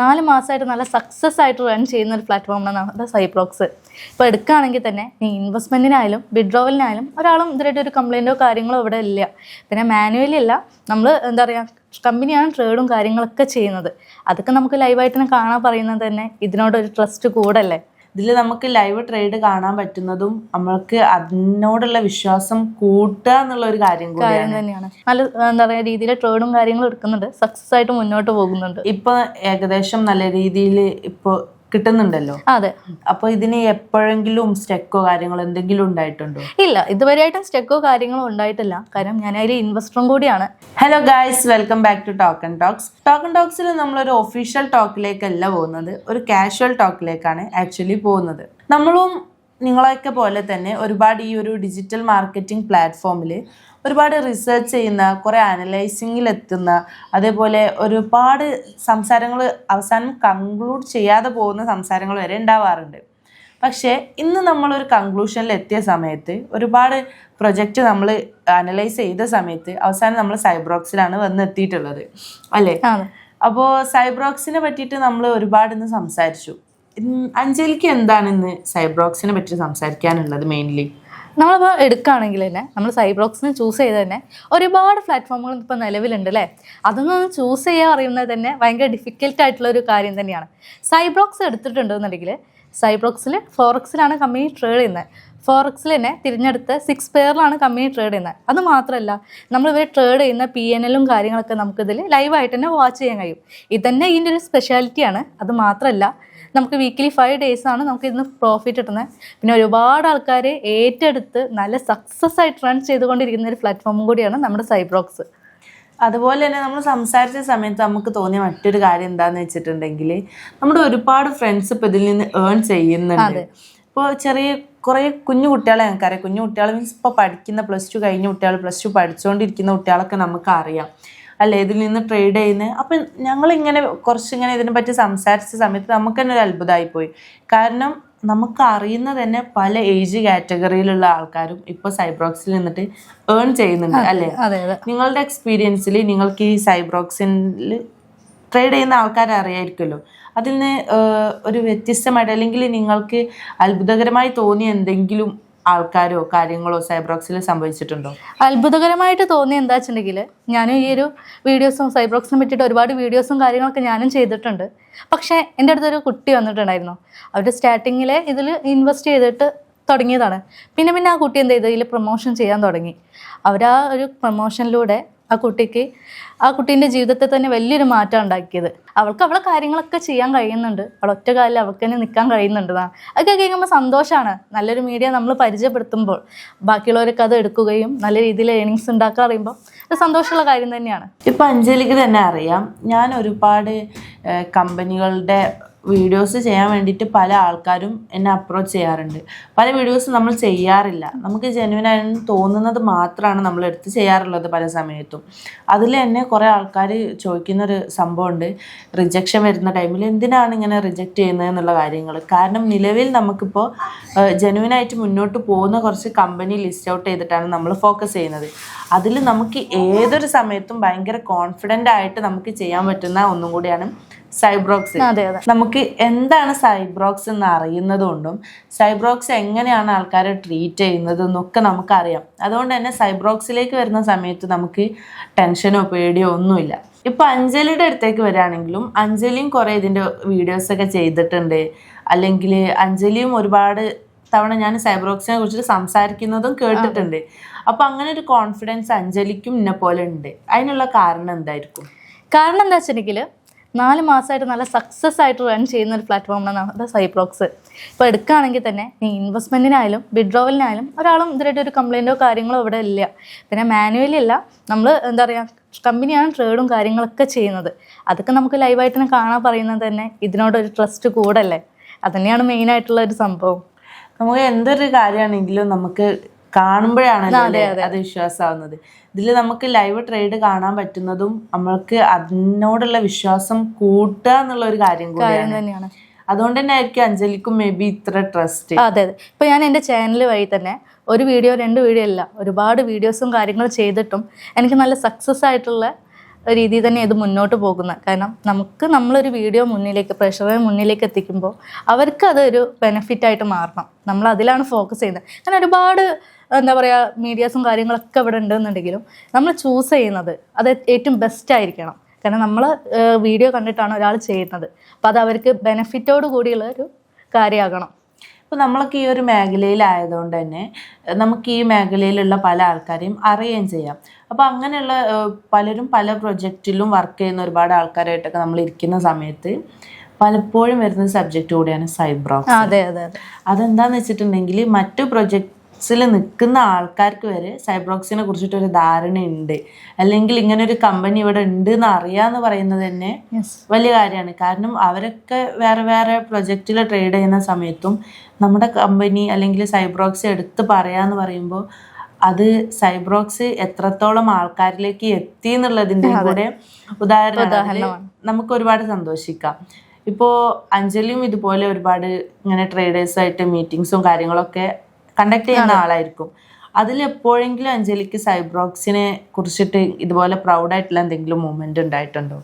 നാല് മാസമായിട്ട് നല്ല സക്സസ് ആയിട്ട് റൺ ചെയ്യുന്ന ഒരു പ്ലാറ്റ്ഫോമാണ് നമ്മുടെ സൈപ്രോക്സ് ഇപ്പോൾ എടുക്കുകയാണെങ്കിൽ തന്നെ ഈ ഇൻവെസ്റ്റ്മെന്റിനായാലും വിഡ്രോവലിനായാലും ഒരാളും ഇതിനായിട്ട് ഒരു കംപ്ലൈന്റോ കാര്യങ്ങളോ ഇവിടെ ഇല്ല. പിന്നെ മാനുവലി അല്ല നമ്മൾ എന്താ പറയുക കമ്പനിയാണ് ട്രേഡും കാര്യങ്ങളൊക്കെ ചെയ്യുന്നത്. അതൊക്കെ നമുക്ക് ലൈവായിട്ട് കാണാൻ പറയുന്നത് തന്നെ ഇതിനോടൊരു ട്രസ്റ്റ് കൂടല്ലേ? ഇതിൽ നമുക്ക് ലൈവ് ട്രേഡ് കാണാൻ പറ്റുന്നതും നമ്മൾക്ക് അതിനോടുള്ള വിശ്വാസം കൂട്ടുക എന്നുള്ള ഒരു കാര്യം കാര്യം തന്നെയാണ്. നല്ല എന്താ പറയുക രീതിയിൽ ട്രേഡും കാര്യങ്ങളും എടുക്കുന്നുണ്ട്. സക്സസ് ആയിട്ട് മുന്നോട്ട് പോകുന്നുണ്ട്. ഇപ്പൊ ഏകദേശം നല്ല രീതിയിൽ ഇപ്പൊ കിട്ടുന്നുണ്ടല്ലോ. അതെ. അപ്പൊ ഇതിന് എപ്പോഴെങ്കിലും സ്റ്റെക്കോ കാര്യങ്ങളോ എന്തെങ്കിലും ഉണ്ടായിട്ടുണ്ടോ? ഇല്ല ഇതുവരെയായിട്ടും സ്റ്റെക്കോ കാര്യങ്ങളോ ഉണ്ടായിട്ടില്ല. കാരണം ഞാൻ അതിൽ ഇൻവെസ്റ്ററും കൂടിയാണ്. Hello guys welcome back to Token Talks Token ടോക്സിൽ നമ്മൾ ഒരു ഒഫീഷ്യൽ ടോക്കിലേക്കല്ല പോകുന്നത്. ഒരു കാഷ്വൽ ടോക്കിലേക്കാണ് ആക്ച്വലി പോകുന്നത്. നമ്മളും നിങ്ങളെയൊക്കെ പോലെ തന്നെ ഒരുപാട് ഈ ഒരു ഡിജിറ്റൽ മാർക്കറ്റിംഗ് പ്ലാറ്റ്ഫോമിൽ ഒരുപാട് റിസർച്ച് ചെയ്യുന്ന കുറേ അനലൈസിങ്ങിൽ എത്തുന്ന അതേപോലെ ഒരുപാട് സംസാരങ്ങൾ അവസാനം കൺക്ലൂഡ് ചെയ്യാതെ പോകുന്ന സംസാരങ്ങൾ വരെ ഉണ്ടാവാറുണ്ട്. പക്ഷേ ഇന്ന് നമ്മളൊരു കൺക്ലൂഷനിൽ എത്തിയ സമയത്ത് ഒരുപാട് പ്രൊജക്റ്റ് നമ്മൾ അനലൈസ് ചെയ്ത സമയത്ത് അവസാനം നമ്മൾ സൈബ്രോക്സിലാണ് വന്ന് എത്തിയിട്ടുള്ളത് അല്ലേ അപ്പോൾ സൈബ്രോക്സിനെ പറ്റിയിട്ട് നമ്മൾ ഒരുപാട് ഇന്ന് സംസാരിച്ചു. അഞ്ജലിക്ക് എന്താണ് ഇന്ന് സൈബ്രോക്സിനെ പറ്റി സംസാരിക്കാനുള്ളത് മെയിൻലി നമ്മളിപ്പോൾ എടുക്കുകയാണെങ്കിൽ തന്നെ നമ്മൾ സൈബ്രോക്സിനെ ചൂസ് ചെയ്ത് തന്നെ ഒരുപാട് പ്ലാറ്റ്ഫോമുകൾ ഇപ്പോൾ നിലവിലുണ്ട് അല്ലേ? അതൊന്നും ചൂസ് ചെയ്യാൻ അറിയുന്നത് തന്നെ ഭയങ്കര ഡിഫിക്കൽട്ട് ആയിട്ടുള്ള ഒരു കാര്യം തന്നെയാണ്. സൈബ്രോക്സ് എടുത്തിട്ടുണ്ടെന്നുണ്ടെങ്കിൽ സൈബ്രോക്സിൽ ഫോറക്സിലാണ് കമ്പനി ട്രേഡ് ചെയ്യുന്നത്. ഫോറക്സിൽ തന്നെ തിരഞ്ഞെടുത്ത് സിക്സ് പെയറിലാണ് കമ്പനി ട്രേഡ് ചെയ്യുന്നത്. അത് മാത്രമല്ല നമ്മൾ ട്രേഡ് ചെയ്യുന്ന പി എൻ എല്ലും കാര്യങ്ങളൊക്കെ നമുക്കിതിൽ ലൈവായിട്ട് തന്നെ വാച്ച് ചെയ്യാൻ കഴിയും. ഇതന്നെ ഇതിന്റെ ഒരു സ്പെഷ്യാലിറ്റിയാണ് അത് മാത്രമല്ല നമുക്ക് വീക്കിലി ഫൈവ് ഡേയ്സ് ആണ് നമുക്ക് ഇന്ന് പ്രോഫിറ്റ് കിട്ടുന്നത്. പിന്നെ ഒരുപാട് ആൾക്കാർ ഏറ്റെടുത്ത് നല്ല സക്സസ് ആയിട്ട് റൺ ചെയ്തുകൊണ്ടിരിക്കുന്ന ഒരു പ്ലാറ്റ്ഫോമും കൂടിയാണ് നമ്മുടെ സൈബ്രോക്സ് അതുപോലെ തന്നെ നമ്മൾ സംസാരിച്ച സമയത്ത് നമുക്ക് തോന്നിയ മറ്റൊരു കാര്യം എന്താന്ന് വെച്ചിട്ടുണ്ടെങ്കിൽ നമ്മുടെ ഒരുപാട് ഫ്രണ്ട്സ് ഇപ്പൊ ഇതിൽ നിന്ന് ഏൺ ചെയ്യുന്നുണ്ട്. ഇപ്പോൾ ചെറിയ കുറേ കുഞ്ഞു കുട്ടികളെ ഞങ്ങൾക്കറിയാം കുഞ്ഞു കുട്ടികൾ മീൻസ് ഇപ്പോൾ പഠിക്കുന്ന പ്ലസ് ടു കഴിഞ്ഞ കുട്ടികൾ പ്ലസ് ടു പഠിച്ചുകൊണ്ടിരിക്കുന്ന കുട്ടികളൊക്കെ നമുക്ക് അറിയാം അല്ലേ? ഇതിൽ നിന്ന് ട്രേഡ് ചെയ്യുന്നത് അപ്പം ഞങ്ങളിങ്ങനെ കുറച്ചിങ്ങനെ ഇതിനെ പറ്റി സംസാരിച്ച സമയത്ത് നമുക്ക് തന്നെ ഒരു അത്ഭുതമായി പോയി കാരണം നമുക്ക് അറിയുന്ന തന്നെ പല ഏജ് കാറ്റഗറിയിലുള്ള ആൾക്കാരും ഇപ്പോൾ സൈബ്രോക്സിൽ നിന്നിട്ട് ഏൺ ചെയ്യുന്നുണ്ട് അല്ലേ? നിങ്ങളുടെ എക്സ്പീരിയൻസിൽ നിങ്ങൾക്ക് ഈ സൈബ്രോക്സിൽ ട്രേഡ് ചെയ്യുന്ന ആൾക്കാരെ അറിയായിരിക്കുമല്ലോ. അതിൽ നിന്ന് ഒരു വ്യത്യസ്തമായിട്ട് അല്ലെങ്കിൽ നിങ്ങൾക്ക് അത്ഭുതകരമായി തോന്നിയ എന്തെങ്കിലും ആൾക്കാരോ കാര്യങ്ങളോ സൈബ്രോക്സിൽ സംഭവിച്ചിട്ടുണ്ടോ? അത്ഭുതകരമായിട്ട് തോന്നി എന്താ വെച്ചിട്ടുണ്ടെങ്കിൽ ഞാൻ ഈ ഒരു വീഡിയോസും സൈബ്രോക്സിനെ പറ്റിയിട്ട് ഒരുപാട് വീഡിയോസും കാര്യങ്ങളൊക്കെ ഞാനും ചെയ്തിട്ടുണ്ട്. പക്ഷേ എന്റെ അടുത്തൊരു കുട്ടി വന്നിട്ടുണ്ടായിരുന്നു. അവർ സ്റ്റാർട്ടിങ്ങിൽ ഇതിൽ ഇൻവെസ്റ്റ് ചെയ്തിട്ട് തുടങ്ങിയതാണ്. പിന്നെ പിന്നെ ആ കുട്ടി എന്ത് ചെയ്തു? ഇതിൽ പ്രൊമോഷൻ ചെയ്യാൻ തുടങ്ങി. അവരാ ഒരു പ്രൊമോഷനിലൂടെ ആ കുട്ടിക്ക് ആ കുട്ടീന്റെ ജീവിതത്തെ തന്നെ വലിയൊരു മാറ്റം ഉണ്ടാക്കിയത്. അവൾക്ക് അവളെ കാര്യങ്ങളൊക്കെ ചെയ്യാൻ കഴിയുന്നുണ്ട്. അവൾ ഒറ്റ കാലിൽ അവൾക്ക് തന്നെ നിൽക്കാൻ കഴിയുന്നുണ്ട്. അതൊക്കെ കേൾക്കുമ്പോൾ സന്തോഷമാണ് നല്ലൊരു മീഡിയ നമ്മൾ പരിചയപ്പെടുത്തുമ്പോൾ ബാക്കിയുള്ളവരൊക്കെ അത് എടുക്കുകയും നല്ല രീതിയിൽ ഏണിങ്സ് ഉണ്ടാക്കാൻ അറിയുമ്പോൾ അത് സന്തോഷമുള്ള കാര്യം തന്നെയാണ്. ഇപ്പം അഞ്ജലിക്ക് തന്നെ അറിയാം. ഞാൻ ഒരുപാട് കമ്പനികളുടെ വീഡിയോസ് ചെയ്യാൻ വേണ്ടിയിട്ട് പല ആൾക്കാരും എന്നെ അപ്രോച്ച് ചെയ്യാറുണ്ട്. പല വീഡിയോസ് നമ്മൾ ചെയ്യാറില്ല. നമുക്ക് ജെനുവിനായിരുന്നു തോന്നുന്നത് മാത്രമാണ് നമ്മൾ എടുത്ത് ചെയ്യാറുള്ളത് പല സമയത്തും. അതിൽ തന്നെ കുറേ ആൾക്കാർ ചോദിക്കുന്നൊരു സംഭവമുണ്ട്. റിജക്ഷൻ വരുന്ന ടൈമിൽ എന്തിനാണ് ഇങ്ങനെ റിജക്റ്റ് ചെയ്യുന്നത് എന്നുള്ള കാര്യങ്ങൾ. കാരണം നിലവിൽ നമുക്കിപ്പോൾ ജെനുവിനായിട്ട് മുന്നോട്ട് പോകുന്ന കുറച്ച് കമ്പനി ലിസ്റ്റ് ഔട്ട് ചെയ്തിട്ടാണ് നമ്മൾ ഫോക്കസ് ചെയ്യുന്നത്. അതിൽ നമുക്ക് ഏതൊരു സമയത്തും ഭയങ്കര കോൺഫിഡന്റ് ആയിട്ട് നമുക്ക് ചെയ്യാൻ പറ്റുന്ന ഒന്നും കൂടിയാണ് സൈബ്രോക്സ് അതെ അതെ. നമുക്ക് എന്താണ് സൈബ്രോക്സ് എന്ന് അറിയുന്നത് കൊണ്ടും സൈബ്രോക്സ് എങ്ങനെയാണ് ആൾക്കാരെ ട്രീറ്റ് ചെയ്യുന്നത് എന്നൊക്കെ നമുക്കറിയാം. അതുകൊണ്ട് തന്നെ സൈബ്രോക്സിലേക്ക് വരുന്ന സമയത്ത് നമുക്ക് ടെൻഷനോ പേടിയോ ഒന്നുമില്ല. ഇപ്പൊ അഞ്ജലിയുടെ അടുത്തേക്ക് വരികയാണെങ്കിലും അഞ്ജലിയും കുറേ ഇതിന്റെ വീഡിയോസ് ഒക്കെ ചെയ്തിട്ടുണ്ട്. അല്ലെങ്കിൽ അഞ്ജലിയും ഒരുപാട് തവണ ഞാൻ സൈബ്രോക്സിനെ കുറിച്ച് സംസാരിക്കുന്നതും കേട്ടിട്ടുണ്ട്. അപ്പൊ അങ്ങനെ ഒരു കോൺഫിഡൻസ് അഞ്ജലിക്കും ഇന്നെ പോലെ ഉണ്ട്. അതിനുള്ള കാരണം എന്തായിരിക്കും? കാരണം എന്താ വെച്ചിട്ടുണ്ടെങ്കിൽ നാല് മാസമായിട്ട് നല്ല സക്സസ് ആയിട്ട് റൺ ചെയ്യുന്ന ഒരു പ്ലാറ്റ്ഫോമാണ് നമ്മുടെ സൈപ്രോക്സ് ഇപ്പോൾ എടുക്കുകയാണെങ്കിൽ തന്നെ നീ ഇൻവെസ്റ്റ്മെന്റിനായാലും വിഡ്രോവലിനായാലും ഒരാളും ഇതിനായിട്ട് ഒരു കംപ്ലൈന്റോ കാര്യങ്ങളോ ഇവിടെ ഇല്ല. പിന്നെ മാനുവലി അല്ല നമ്മൾ എന്താ പറയുക കമ്പനിയാണ് ട്രേഡും കാര്യങ്ങളൊക്കെ ചെയ്യുന്നത്. അതൊക്കെ നമുക്ക് ലൈവായിട്ട് തന്നെ കാണാൻ പറയുന്നത് തന്നെ ഇതിനോടൊരു ട്രസ്റ്റ് കൂടല്ലേ? അതുതന്നെയാണ് മെയിനായിട്ടുള്ള ഒരു സംഭവം. നമുക്ക് എന്തൊരു കാര്യമാണെങ്കിലും നമുക്ക് കാണുമ്പോഴാണല്ലോ അത് വിശ്വാസമാവുന്നത് ഇതിൽ നമുക്ക് ലൈവ് ട്രേഡ് കാണാൻ പറ്റുന്നതും നമ്മൾക്ക് അതിനോടുള്ള വിശ്വാസം കൂട്ടുക എന്നുള്ള ഒരു കാര്യം കൂടിയാണ്. തന്നെയാണ്. അതുകൊണ്ട് തന്നെ ആയിരിക്കും അഞ്ജലിക്കും മേ ബി ഇത്ര ട്രസ്റ്റ്. അതെ അതെ. ഇപ്പൊ ഞാൻ എന്റെ ചാനൽ വഴി തന്നെ ഒരു വീഡിയോ രണ്ട് വീഡിയോ അല്ല ഒരുപാട് വീഡിയോസും കാര്യങ്ങളും ചെയ്തിട്ടും എനിക്ക് നല്ല സക്സസ് ആയിട്ടുള്ള രീതിയിൽ തന്നെ ഇത് മുന്നോട്ട് പോകുന്നത്. കാരണം നമുക്ക് നമ്മളൊരു വീഡിയോ മുന്നിലേക്ക് പ്രഷറെ മുന്നിലേക്ക് എത്തിക്കുമ്പോൾ അവർക്ക് അതൊരു ബെനിഫിറ്റ് ആയിട്ട് മാറണം. നമ്മൾ അതിലാണ് ഫോക്കസ് ചെയ്യുന്നത്. കാരണം ഒരുപാട് എന്താ പറയുക മീഡിയാസും കാര്യങ്ങളൊക്കെ ഇവിടെ ഉണ്ടെന്നുണ്ടെങ്കിലും നമ്മൾ ചൂസ് ചെയ്യുന്നത് അത് ഏറ്റവും ബെസ്റ്റ് ആയിരിക്കണം. കാരണം നമ്മൾ വീഡിയോ കണ്ടിട്ടാണ് ഒരാൾ ചെയ്യുന്നത്. അപ്പോൾ അത് അവർക്ക് ബെനിഫിറ്റോട് കൂടിയുള്ള ഒരു കാര്യമാകണം. ഇപ്പോൾ നമ്മളൊക്കെ ഈ ഒരു മേഖലയിലായതുകൊണ്ട് തന്നെ നമുക്ക് ഈ മേഖലയിലുള്ള പല ആൾക്കാരെയും അറിയുകയും ചെയ്യാം. അപ്പോൾ അങ്ങനെയുള്ള പലരും പല പ്രൊജക്റ്റിലും വർക്ക് ചെയ്യുന്ന ഒരുപാട് ആൾക്കാരായിട്ടൊക്കെ നമ്മൾ ഇരിക്കുന്ന സമയത്ത് പലപ്പോഴും വരുന്ന സബ്ജക്റ്റ് കൂടിയാണ് സൈബ്രോക്സ് അതെ അതെ അതെ. അതെന്താന്ന് വെച്ചിട്ടുണ്ടെങ്കിൽ മറ്റു പ്രൊജക്ട്സിൽ നിൽക്കുന്ന ആൾക്കാർക്ക് വരെ സൈബ്രോക്സിനെ കുറിച്ചിട്ടൊരു ഉണ്ട്. അല്ലെങ്കിൽ ഇങ്ങനെ ഒരു കമ്പനി ഇവിടെ ഉണ്ട് എന്ന് അറിയാന്ന് പറയുന്നത് തന്നെ വലിയ കാര്യമാണ്. കാരണം അവരൊക്കെ വേറെ വേറെ പ്രൊജക്റ്റിൽ ട്രേഡ് ചെയ്യുന്ന സമയത്തും നമ്മുടെ കമ്പനി അല്ലെങ്കിൽ സൈബ്രോക്സ് എടുത്ത് പറയാന്ന് പറയുമ്പോൾ അത് സൈബ്രോക്സ് എത്രത്തോളം ആൾക്കാരിലേക്ക് എത്തി എന്നുള്ളതിന്റെ കൂടെ ഉദാഹരണം നമുക്ക് ഒരുപാട് സന്തോഷിക്കാം. ഇപ്പോൾ അഞ്ജലിയും ഇതുപോലെ ഒരുപാട് ഇങ്ങനെ ട്രേഡേഴ്സായിട്ട് മീറ്റിങ്സും കാര്യങ്ങളൊക്കെ കണ്ടക്ട് ചെയ്യുന്ന ആളായിരിക്കും. അതിൽ എപ്പോഴെങ്കിലും അഞ്ജലിക്ക് സൈബ്രോക്സിനെ കുറിച്ചിട്ട് ഇതുപോലെ പ്രൗഡായിട്ടുള്ള എന്തെങ്കിലും മൂമെന്റ് ഉണ്ടായിട്ടുണ്ടോ?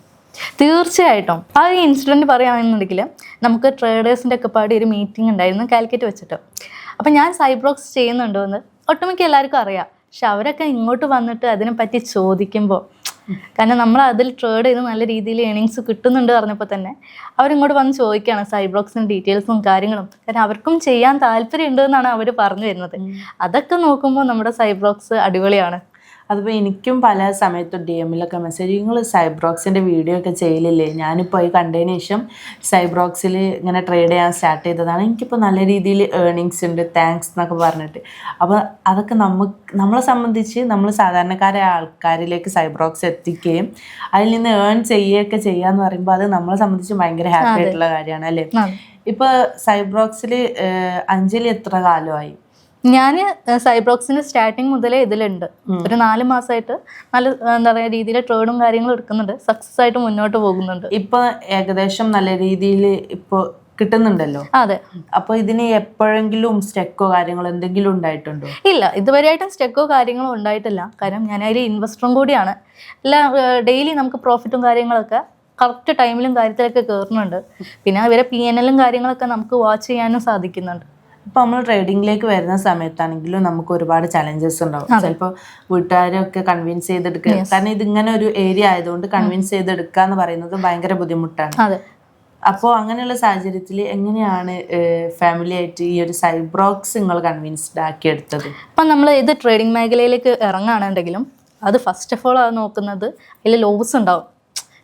തീർച്ചയായിട്ടും. ആ ഒരു ഇൻസിഡന്റ് പറയുകയാണെന്നുണ്ടെങ്കിൽ നമുക്ക് ട്രേഡേഴ്സിന്റെ ഒക്കെ പാടി ഒരു മീറ്റിംഗ് ഉണ്ടായിരുന്നു കാലിക്കറ്റ് വെച്ചിട്ട്. അപ്പം ഞാൻ സൈബ്രോക്സ് ചെയ്യുന്നുണ്ടോ എന്ന് ഒട്ടുമിക്ക എല്ലാവർക്കും അറിയാം. പക്ഷെ അവരൊക്കെ ഇങ്ങോട്ട് വന്നിട്ട് അതിനെപ്പറ്റി ചോദിക്കുമ്പോൾ കാരണം നമ്മൾ അതിൽ ട്രേഡ് ചെയ്ത് നല്ല രീതിയിൽ ഏണിങ്സ് കിട്ടുന്നുണ്ട് പറഞ്ഞപ്പോൾ തന്നെ അവരിങ്ങോട്ട് വന്ന് ചോദിക്കുകയാണ് സൈബ്രോക്സിന്റെ ഡീറ്റെയിൽസും കാര്യങ്ങളും. കാരണം അവർക്കും ചെയ്യാൻ താല്പര്യമുണ്ട് എന്നാണ് അവർ പറഞ്ഞു വരുന്നത്. അതൊക്കെ നോക്കുമ്പോൾ നമ്മുടെ സൈബ്രോക്സ് അടിപൊളിയാണ്. അതിപ്പോൾ എനിക്കും പല സമയത്തും ഡി എമ്മിലൊക്കെ മെസ്സേജ് നിങ്ങൾ സൈബ്രോക്സിന്റെ വീഡിയോ ഒക്കെ ചെയ്യലില്ലേ? ഞാനിപ്പോൾ ഈ കണ്ടതിന് ശേഷം സൈബ്രോക്സിൽ ഇങ്ങനെ ട്രേഡ് ചെയ്യാൻ സ്റ്റാർട്ട് ചെയ്തതാണ്. എനിക്കിപ്പോൾ നല്ല രീതിയിൽ ഏർണിങ്സ് ഉണ്ട് താങ്ക്സ് എന്നൊക്കെ പറഞ്ഞിട്ട്. അപ്പോൾ അതൊക്കെ നമുക്ക് നമ്മളെ സംബന്ധിച്ച് നമ്മൾ സാധാരണക്കാരായ ആൾക്കാരിലേക്ക് സൈബ്രോക്സ് എത്തിക്കുകയും അതിൽ നിന്ന് ഏൺ ചെയ്യുകയൊക്കെ ചെയ്യുക എന്ന് പറയുമ്പോൾ അത് നമ്മളെ സംബന്ധിച്ച് ഭയങ്കര ഹാപ്പി ആയിട്ടുള്ള കാര്യമാണ് അല്ലേ. ഇപ്പോൾ സൈബ്രോക്സിൽ അഞ്ജലി എത്ര കാലമായി? ഞാൻ സൈബ്രോക്സിന്റെ സ്റ്റാർട്ടിങ് മുതലേ ഇതിലുണ്ട്. ഒരു നാല് മാസമായിട്ട് നല്ല എന്താ പറയുക രീതിയിൽ ട്രേഡും കാര്യങ്ങളും എടുക്കുന്നുണ്ട്. സക്സസ് ആയിട്ട് മുന്നോട്ട് പോകുന്നുണ്ട്. ഇപ്പൊ ഏകദേശം നല്ല രീതിയിൽ ഇപ്പൊ കിട്ടുന്നുണ്ടല്ലോ? അതെ. അപ്പൊ ഇതിന് എപ്പോഴെങ്കിലും സ്റ്റെക്കോ കാര്യങ്ങളോ എന്തെങ്കിലും ഉണ്ടായിട്ടുണ്ടോ? ഇല്ല ഇതുവരെയായിട്ടും സ്റ്റെക്കോ കാര്യങ്ങളോ ഉണ്ടായിട്ടില്ല. കാരണം ഞാൻ അതിൽ ഇൻവെസ്റ്ററും കൂടിയാണ്. എല്ലാ ഡെയിലി നമുക്ക് പ്രോഫിറ്റും കാര്യങ്ങളൊക്കെ കറക്റ്റ് ടൈമിലും കാര്യത്തിലൊക്കെ കയറുന്നുണ്ട് പിന്നെ ഇവരെ പി എൻ എല്ലും കാര്യങ്ങളൊക്കെ നമുക്ക് വാച്ച് ചെയ്യാനും സാധിക്കുന്നുണ്ട്. ഇപ്പൊ നമ്മൾ ട്രേഡിംഗിലേക്ക് വരുന്ന സമയത്താണെങ്കിലും നമുക്ക് ഒരുപാട് ചലഞ്ചസ് ഉണ്ടാവും. ചിലപ്പോൾ വീട്ടുകാരൊക്കെ കൺവിൻസ് ചെയ്തെടുക്കുക കാരണം ഇതിങ്ങനെ ഒരു ഏരിയ ആയതുകൊണ്ട് കൺവിൻസ് ചെയ്തെടുക്കുക എന്ന് പറയുന്നത് ഭയങ്കര ബുദ്ധിമുട്ടാണ്. അപ്പോൾ അങ്ങനെയുള്ള സാഹചര്യത്തിൽ എങ്ങനെയാണ് ഫാമിലി ആയിട്ട് ഈ ഒരു സൈബ്രോക്സ് നിങ്ങൾ കൺവിൻസ്ഡ് ആക്കി എടുത്തത് അപ്പം നമ്മൾ ഇത് ട്രേഡിംഗ് മേഖലയിലേക്ക് ഇറങ്ങുകയാണെന്നുണ്ടെങ്കിലും അത് ഫസ്റ്റ് ഓഫ് ഓൾ അത് നോക്കുന്നത് അതിൽ ലോസ് ഉണ്ടാവും.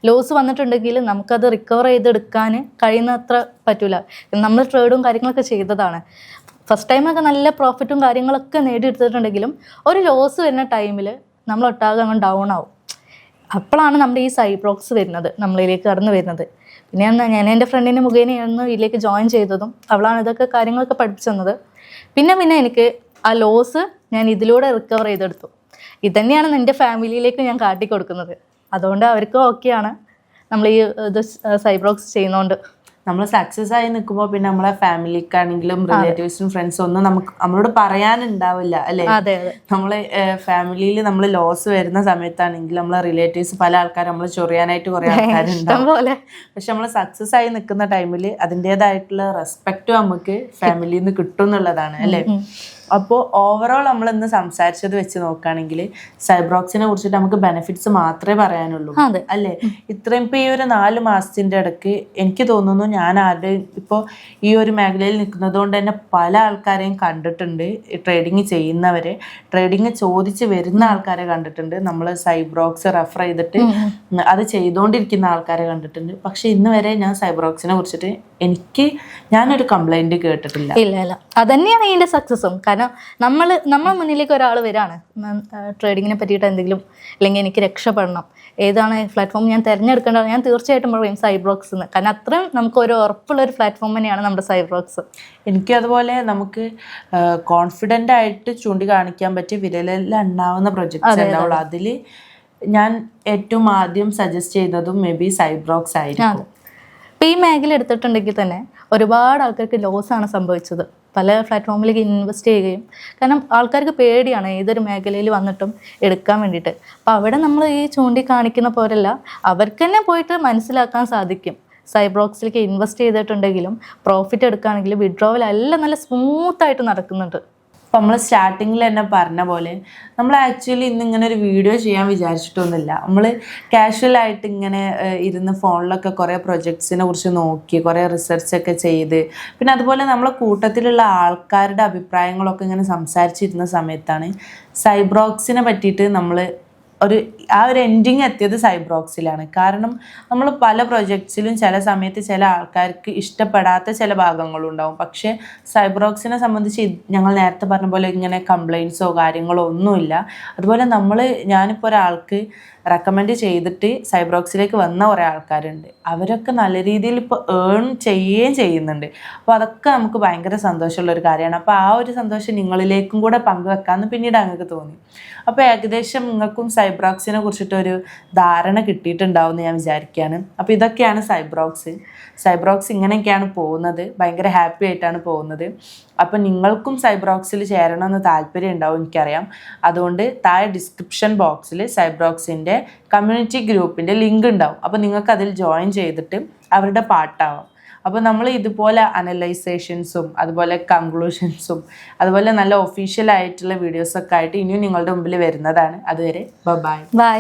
ലോസ് വന്നിട്ടുണ്ടെങ്കിൽ നമുക്കത് റിക്കവർ ചെയ്തെടുക്കാൻ കഴിയുന്നത്ര പറ്റില്ല നമ്മൾ ട്രേഡും കാര്യങ്ങളൊക്കെ ചെയ്തതാണ്. ഫസ്റ്റ് ടൈമൊക്കെ നല്ല പ്രോഫിറ്റും കാര്യങ്ങളൊക്കെ നേടിയെടുത്തിട്ടുണ്ടെങ്കിലും ഒരു ലോസ് വരുന്ന ടൈമിൽ നമ്മൾ ഒട്ടാകെ അങ്ങ് ഡൗൺ ആവും. അപ്പോഴാണ് നമ്മുടെ ഈ സൈബ്രോക്സ് വരുന്നത് നമ്മളിലേക്ക് കടന്നു വരുന്നത്. പിന്നെ ഞാൻ എന്റെ ഫ്രണ്ടിന്റെ മുഖേനയാണ് ഇതിലേക്ക് ജോയിൻ ചെയ്തതും അവളാണ് ഇതൊക്കെ കാര്യങ്ങളൊക്കെ പഠിപ്പിച്ചു തന്നത്. പിന്നെ പിന്നെ എനിക്ക് ആ ലോസ് ഞാൻ ഇതിലൂടെ റിക്കവർ ചെയ്തെടുത്തു. ഇതന്നെയാണ് എന്റെ ഫാമിലിയിലേക്ക് ഞാൻ കാട്ടിക്കൊടുക്കുന്നത്. അതുകൊണ്ട് അവർക്ക് ഓക്കെയാണ് നമ്മൾ ഈ ഇത് സൈബ്രോക്സ് ചെയ്യുന്നതുകൊണ്ട് നമ്മൾ സക്സസ് ആയി നിൽക്കുമ്പോൾ പിന്നെ നമ്മളെ ഫാമിലിക്കാണെങ്കിലും റിലേറ്റീവ്സിനും ഫ്രണ്ട്സും ഒന്നും നമുക്ക് നമ്മളോട് പറയാനുണ്ടാവില്ല അല്ലെ? നമ്മളെ ഫാമിലിയിൽ നമ്മൾ ലോസ് വരുന്ന സമയത്താണെങ്കിൽ നമ്മളെ റിലേറ്റീവ്സ് പല ആൾക്കാരും നമ്മൾ ചൊറിയാനായിട്ട് കുറെ ആൾക്കാരുണ്ടാവും. പക്ഷെ നമ്മൾ സക്സസ് ആയി നിൽക്കുന്ന ടൈമിൽ അതിന്റെതായിട്ടുള്ള റെസ്പെക്റ്റ് നമുക്ക് ഫാമിലിയിൽ നിന്ന് കിട്ടും എന്നുള്ളതാണ് അല്ലേ അപ്പോൾ ഓവറോൾ നമ്മൾ ഇന്ന് സംസാരിച്ചത് വെച്ച് നോക്കുകയാണെങ്കിൽ സൈബ്രോക്സിനെ കുറിച്ചിട്ട് നമുക്ക് ബെനിഫിറ്റ്സ് മാത്രമേ പറയാനുള്ളൂ അല്ലേ? ഇത്രയും ഇപ്പൊ ഈ ഒരു നാല് മാസത്തിന്റെ ഇടയ്ക്ക് എനിക്ക് തോന്നുന്നു ഞാൻ ആരുടെയും ഇപ്പോൾ ഈ ഒരു മേഖലയിൽ നിൽക്കുന്നത് കൊണ്ട് തന്നെ പല ആൾക്കാരെയും കണ്ടിട്ടുണ്ട്. ട്രേഡിങ് ചെയ്യുന്നവരെ. ട്രേഡിങ് ചോദിച്ച് വരുന്ന ആൾക്കാരെ കണ്ടിട്ടുണ്ട്. നമ്മൾ സൈബ്രോക്സ് റെഫർ ചെയ്തിട്ട് അത് ചെയ്തുകൊണ്ടിരിക്കുന്ന ആൾക്കാരെ കണ്ടിട്ടുണ്ട്. പക്ഷെ ഇന്ന് വരെ ഞാൻ സൈബ്രോക്സിനെ കുറിച്ചിട്ട് എനിക്ക് ഞാനൊരു കംപ്ലൈന്റ് കേട്ടിട്ടില്ല. ഇല്ല ഇല്ല. അതന്നെയാണ് ഇതിന്റെ സക്സസും കാരണം നമ്മൾ നമ്മളെ മുന്നിലേക്ക് ഒരാൾ വരാണ്. ട്രേഡിങ്ങിനെ പറ്റിയിട്ട് എന്തെങ്കിലും അല്ലെങ്കിൽ എനിക്ക് രക്ഷപ്പെടണം. ഏതാണ് പ്ലാറ്റ്ഫോം ഞാൻ തിരഞ്ഞെടുക്കേണ്ടത്? ഞാൻ തീർച്ചയായിട്ടും പറയും സൈബ്രോക്സ് എന്ന് കാരണം അത്രയും നമുക്ക് ഒരു ഉറപ്പുള്ള ഒരു പ്ലാറ്റ്ഫോം തന്നെയാണ് നമ്മുടെ സൈബ്രോക്സ് എനിക്കതുപോലെ നമുക്ക് കോൺഫിഡന്റ് ആയിട്ട് ചൂണ്ടിക്കാണിക്കാൻ പറ്റിയ വിരലെല്ലാം ഉണ്ടാവുന്ന പ്രൊജക്ട്സ് ഉണ്ടാവുള്ളൂ. അതിൽ ഞാൻ ഏറ്റവും ആദ്യം സജസ്റ്റ് ചെയ്തതും മേ ബി സൈബ്രോക്സ് ആയിരിക്കും. ഇപ്പം ഈ മേഖല എടുത്തിട്ടുണ്ടെങ്കിൽ തന്നെ ഒരുപാട് ആൾക്കാർക്ക് ലോസ് ആണ് സംഭവിച്ചത്. പല പ്ലാറ്റ്ഫോമിലേക്ക് ഇൻവെസ്റ്റ് ചെയ്യുകയും കാരണം ആൾക്കാർക്ക് പേടിയാണ് ഏതൊരു മേഖലയിൽ വന്നിട്ടും എടുക്കാൻ വേണ്ടിയിട്ട്. അപ്പോൾ അവിടെ നമ്മൾ ഈ ചൂണ്ടിക്കാണിക്കുന്ന പോലെയല്ല അവർക്ക് തന്നെ പോയിട്ട് മനസ്സിലാക്കാൻ സാധിക്കും. സൈബ്രോക്സിലേക്ക് ഇൻവെസ്റ്റ് ചെയ്തിട്ടുണ്ടെങ്കിലും പ്രോഫിറ്റ് എടുക്കുകയാണെങ്കിലും വിഡ്രോവൽ എല്ലാം നല്ല സ്മൂത്തായിട്ട് നടക്കുന്നുണ്ട്. അപ്പം നമ്മൾ സ്റ്റാർട്ടിങ്ങിൽ തന്നെ പറഞ്ഞ പോലെ നമ്മൾ ആക്ച്വലി ഇന്ന് ഇങ്ങനെ ഒരു വീഡിയോ ചെയ്യാൻ വിചാരിച്ചിട്ടൊന്നുമില്ല. നമ്മൾ കാഷ്വലായിട്ട് ഇങ്ങനെ ഇരുന്ന് ഫോണിലൊക്കെ കുറേ പ്രൊജക്ട്സിനെ കുറിച്ച് നോക്കി കുറേ റിസർച്ച് ഒക്കെ ചെയ്ത് പിന്നെ അതുപോലെ നമ്മളെ കൂട്ടത്തിലുള്ള ആൾക്കാരുടെ അഭിപ്രായങ്ങളൊക്കെ ഇങ്ങനെ സംസാരിച്ചിരുന്ന സമയത്താണ് സൈബ്രോക്സിനെ പറ്റിയിട്ട് നമ്മൾ ഒരു ആ ഒരു എൻഡിങ് എത്തിയത് സൈബ്രോക്സിലാണ് കാരണം നമ്മൾ പല പ്രൊജക്ട്സിലും ചില സമയത്ത് ചില ആൾക്കാർക്ക് ഇഷ്ടപ്പെടാത്ത ചില ഭാഗങ്ങളും ഉണ്ടാവും. പക്ഷേ സൈബ്രോക്സിനെ സംബന്ധിച്ച് ഞങ്ങൾ നേരത്തെ പറഞ്ഞ പോലെ ഇങ്ങനെ കംപ്ലയിൻസോ കാര്യങ്ങളോ ഒന്നുമില്ല. അതുപോലെ നമ്മൾ ഞാനിപ്പോൾ ഒരാൾക്ക് റെക്കമെൻഡ് ചെയ്തിട്ട് സൈബ്രോക്സിലേക്ക് വന്ന കുറേ ആൾക്കാരുണ്ട്. അവരൊക്കെ നല്ല രീതിയിൽ ഇപ്പോൾ ഏൺ ചെയ്യുകയും ചെയ്യുന്നുണ്ട്. അപ്പോൾ അതൊക്കെ നമുക്ക് ഭയങ്കര സന്തോഷമുള്ള ഒരു കാര്യമാണ്. അപ്പോൾ ആ ഒരു സന്തോഷം നിങ്ങളിലേക്കും കൂടെ പങ്കുവെക്കാമെന്ന് പിന്നീട് അങ്ങക്ക് തോന്നി. അപ്പോൾ ഏകദേശം നിങ്ങൾക്കും സൈബ്രോക്സിനെ കുറിച്ചിട്ടൊരു ധാരണ കിട്ടിയിട്ടുണ്ടാവും ഞാൻ വിചാരിക്കുകയാണ്. അപ്പോൾ ഇതൊക്കെയാണ് സൈബ്രോക്സ് സൈബ്രോക്സ് ഇങ്ങനെയൊക്കെയാണ് പോകുന്നത്. ഭയങ്കര ഹാപ്പി ആയിട്ടാണ് പോകുന്നത്. അപ്പോൾ നിങ്ങൾക്കും സൈബ്രോക്സിൽ ചേരണമെന്ന് താല്പര്യം ഉണ്ടാവും എനിക്കറിയാം. അതുകൊണ്ട് താഴെ ഡിസ്ക്രിപ്ഷൻ ബോക്സിൽ സൈബ്രോക്സിന്റെ കമ്മ്യൂണിറ്റി ഗ്രൂപ്പിന്റെ ലിങ്ക് ഉണ്ടാവും. അപ്പോൾ നിങ്ങൾക്ക് അതിൽ ജോയിൻ ചെയ്തിട്ട് അവരുടെ പാട്ടാവാം. അപ്പോൾ നമ്മൾ ഇതുപോലെ അനലൈസേഷൻസും അതുപോലെ കൺക്ലൂഷൻസും അതുപോലെ നല്ല ഒഫീഷ്യൽ ആയിട്ടുള്ള വീഡിയോസൊക്കെ ആയിട്ട് ഇനിയും നിങ്ങളുടെ മുമ്പിൽ വരുന്നതാണ്. അതുവരെ ബൈ ബൈ